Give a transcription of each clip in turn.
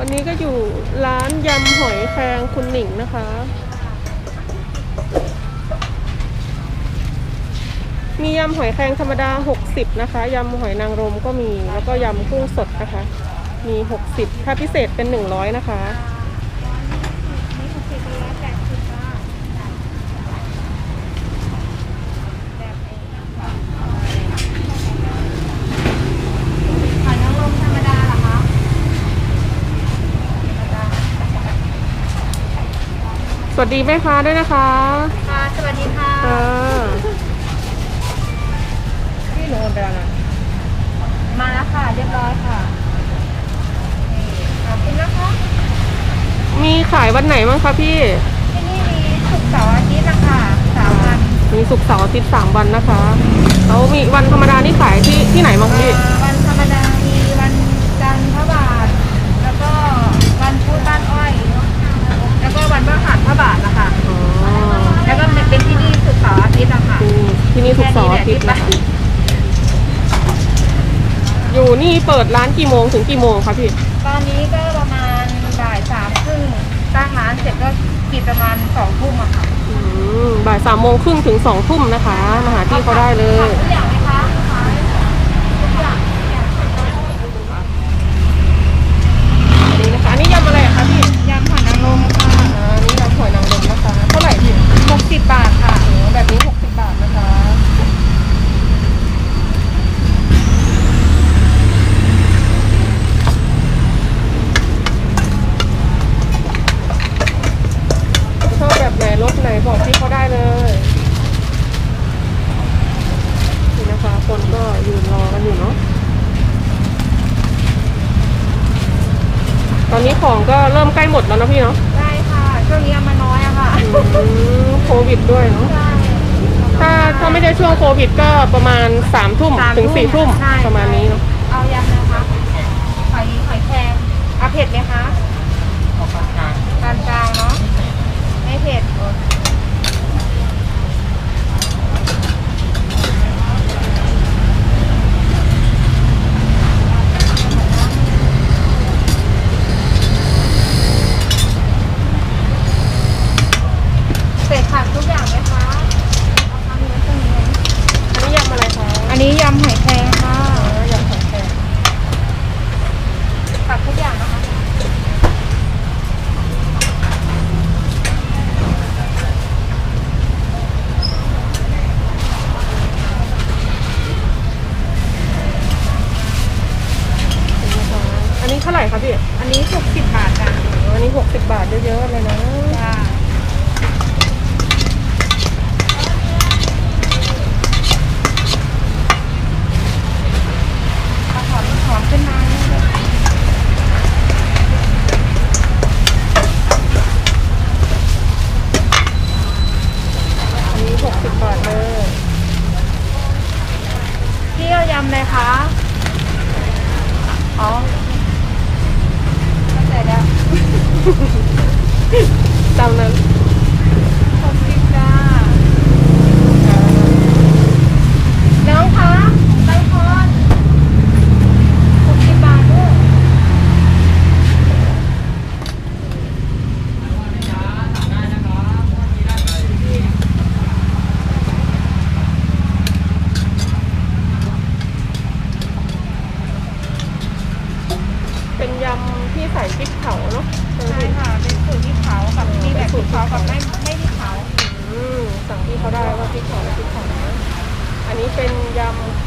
วันนี้ก็อยู่ร้านยำหอยแครงคุณหนิงนะคะ มียำหอยแครงธรรมดา 60 นะคะ ยำหอยนางรมก็มี แล้วก็ยำกุ้งสดนะคะ มี 60 ถ้าพิเศษเป็น 100 นะคะ หอยนางรมธรรมดาเหรอคะ ส วัสดีแม่ค้าด้วยนะคะค่ะสวัสดีค่ะค่ะพี่หนูไปแล้วนะมาแล้วค่ะ เรียบร้อยค่ะนี่ขอบคุณนะคะ มีขายวันไหนบ้างคะพี่ ที่นี่มีศุกร์เสาร์อาทิตย์นะคะสามวัน มีศุกร์เสาร์อาทิตย์สามวันนะคะแล้วมีวันธรรมดานี่ขายที่ที่ไหนบ้างพี่ อ่าวันธรรมดา มีวันจันทร์พระบาท แล้วก็วันพุธบ้านอ้อย แล้วก็วันพฤหัสพระบาทนะคะ อ๋อ แล้วก็เป็นที่นี่ศุกร์เสาร์อาทิตย์นะคะ ที่นี่ที่นี่ศุกร์เสาร์อาทิตย์นะคะอยู่นี่ เปิดร้านกี่โมงถึงกี่โมงคะพี่ ตอนนี้ก็ประมาณบ่ายสามครึ่งตั้งร้านเสร็จก็ปิดประมาณสองทุ่มอะค่ะอืมบ่ายสามโมงครึ่งถึงสองทุ่มนะคะ มาหาที่เขาได้เลย ทุกอย่างไหมคะทุกอย่างนี่นะคะ อันนี้ยำอะไรอะคะพี่ ยำหอยนางรมค่ะอ่าอันนี้ยำหอยนางรมนะคะ เท่าไหร่พี่หกสิบบาทค่ะโอ้แบบนี้หกสิบบาทนะคะ ชอบแบบ ไหนรสไหนบอกที่เขาได้เลยนี่นะคะ คนก็ยืนรอกันอยู่เนาะตอนนี้ของก็เริ่มใกล้หมดแล้วนะพี่เนาะได้ค่ะช่วงนี้เอามาน้อยอะค่ะอืมโควิดด้วยเนาะใช่ถ้าถ้าไม่ได้ช่วงโควิดก็ประมาณ3ามทุ่มสามถึง4ี่ทุ่มใช่ประมาณนี้เนาะ เอายำนะคะหอยหอยแครงเอาเผ็ดไหมคะ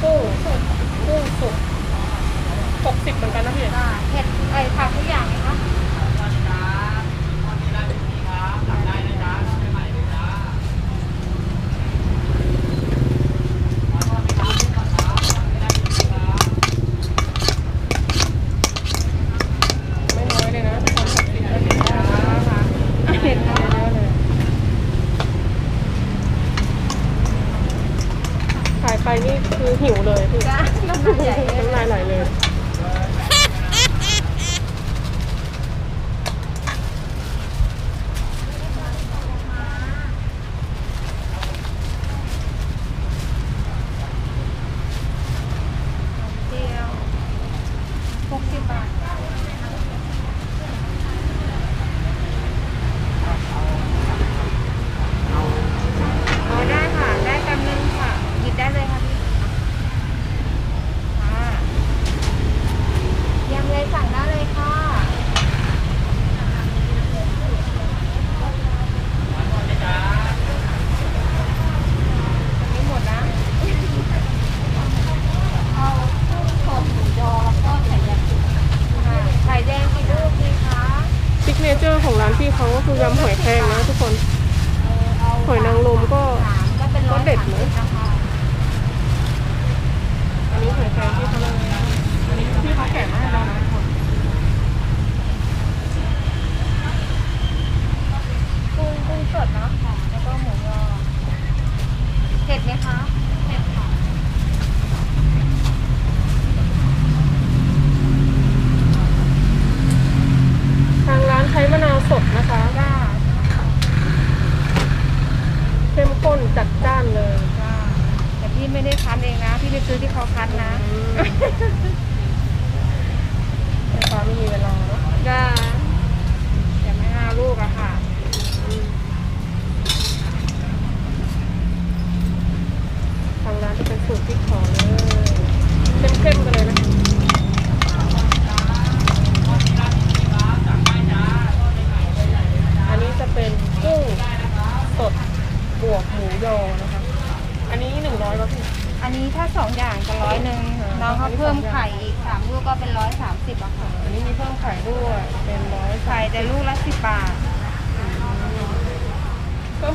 กุ้งสุกกุ้งสุกหกสิบเหมือนกันนะพี่ อ่าเผ็ดไอ้ผักทุกอย่างเลยคะน้อยเลยนะคน60แล้วถึงจะ เผ็ดเนาะ เยอะเลยขายไปนี่ คือหิวเลยพี่จ้าน้ำมันใหญ่เลยน้ำลายไหลเลย เขาก็คือยำหอยแครงนะทุกคน หอยนางรมก็ก็เด็ดเลยอันนี้หอยแครงที่เขาเลยอันนี้ที่เขาแก่มากนะทุกคนกุ้งกุ้งสดเนาะแล้วก็หมูยอเผ็ดไหมคะ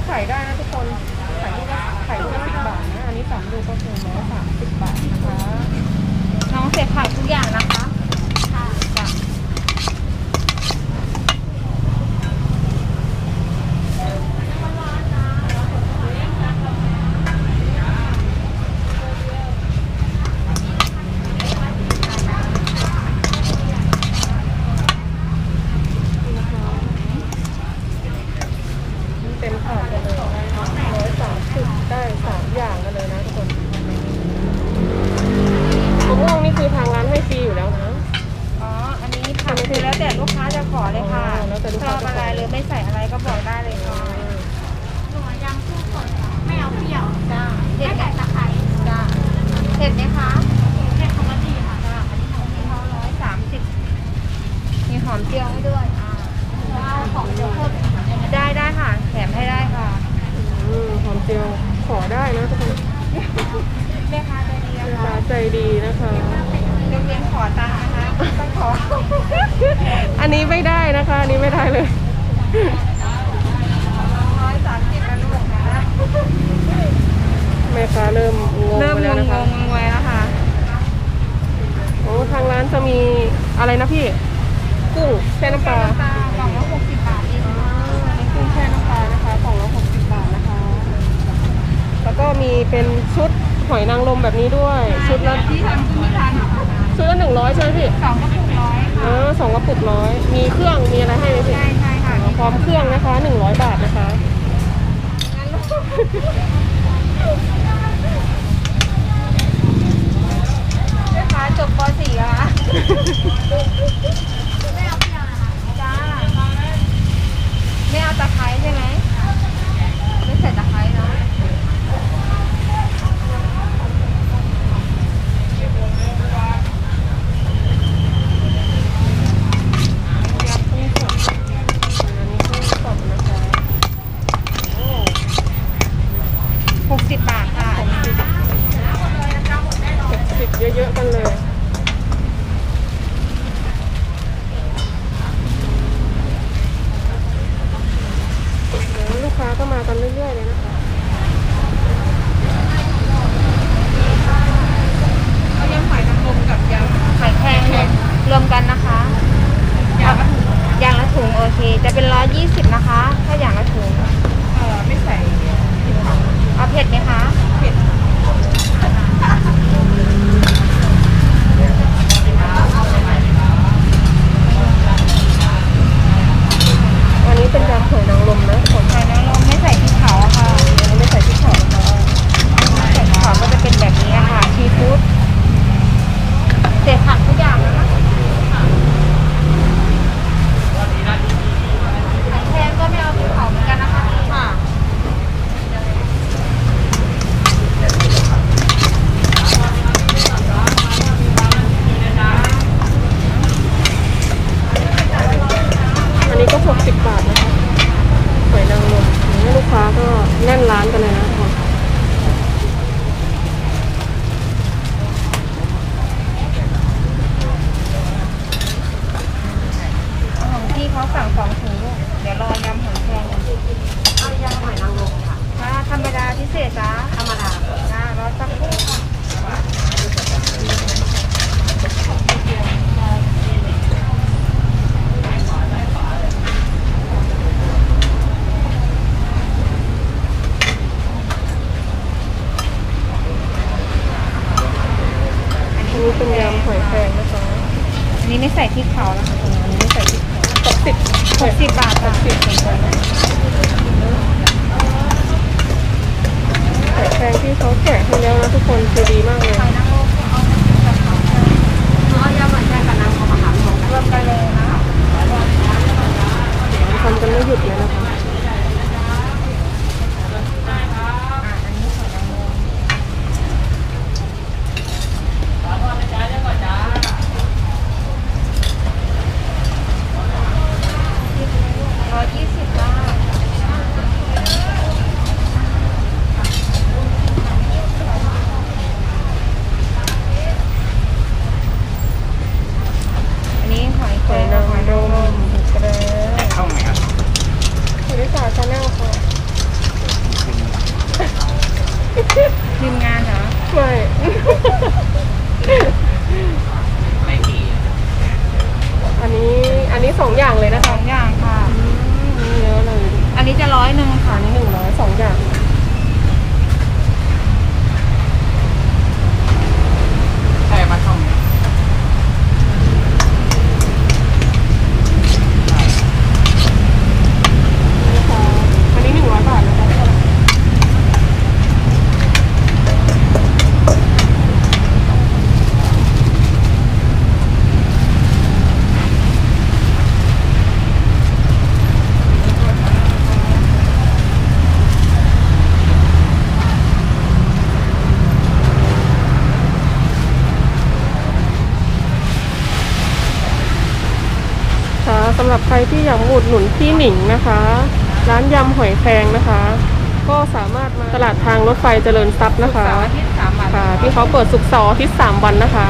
ขายได้นะทุกคนขายลูกลขายได้ละสิบบาทนะ อันนี้สามดูกก็คือร้อยสามสิบบาทนะคะ น้องเสร็จขายทุกอย่างนะคะานี้ไม่ได้เลยแม่ค้าเริ่มงงเริ่มงปงแล้วงนะงคะงงวยแล้วค่ะ โอ้ทางร้านจะมีอะไรนะพี่ กุ้งแช่น้ำปลาปลางล่องละหกสิบบาทเองกุ้งแช่น้ำปลานะคะกล่องละหกสิบบาทนะคะ แล้วก็มีเป็นชุดหอยนางรมแบบนี้ด้วย ชุดละที่ทำกุ้งที่ทานชุดละหนึ่งร้อยใช่ไหมพี่ สองกระปุก ออสองกระปุกร้อย มีเครื่อง มีอะไรให้ไหมพี่ใช่ใช่ค่ะ พร้อมเครื่องนะคะหนึ่งร้อยบาทนะคะี้ไม่ใส่พริกเผานะคะอันนี้ไม่ใส่พริกหกสิบหกสิบบาทค่ะกสิบเหมือนกันไข่แพงที่เขาแกะให้แล้วนะทุกคนคือดีมากเลยทำกันไม่หยุดเลยนะคะ อะอันนี้หอยนางรมร้อยยี่สิบบาทอันนี้หอยแค ห ร อย ง นาง หอย ร นางร ม ม กระเด เข้าไหมครับ บริษัทชาแนลค่ะ ทีมงานเหรอ ไม่ ไม่กี่ อันนี้อันนี้สองอย่างเลยนะ ส คะ องอย่างค่ะ มีเยอะเลย อันนี้จะร้อยหนึ่งค่ะ อันนี้หนึ่งร้อยสองอย่าง ใช่มาช่องนี้ นะคะอันนี้หนึ่งร้อยบาทนะคะ ค่ะสำห รับใครที่อยากมาอุดหนุนพี่หนิงนะคะ ร้านยำหอยแครงนะคะ ก็สามารถมาตลาดทางรถไฟเจริญทรัพย์นะคะเสาร์อาทิตย์สามวันค่ะที่เขาเปิดสุกร์เสาร์อาทิตย์สามวันนะคะ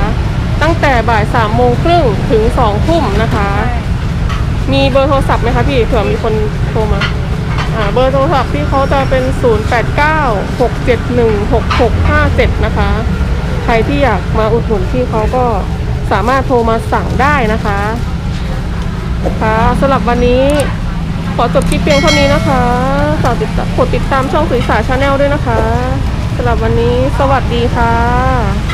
ตั้งแต่บ่ายสามโมงครึ่งถึงสองทุ่มนะคะใช่มีเบอร์โทรศัพท์ไหมคะพี่เผื่อมีคนโทรมาอ่าเบอร์โทรศัพท์ที่เขาจะเป็น 0 8 9 6 7 1 6 6 5 7 นะคะ ใครที่อยากมาอุดหนุนพี่เขาก็สามารถโทรมาสั่งได้นะคะ ค่ะสำหรับวันนี้ขอจบคลิปเพียงเท่านี้นะคะฝากติดตามกดติดตามช่องสุริสาชาแนลด้วยนะคะสำหรับวันนี้สวัสดีค่ะ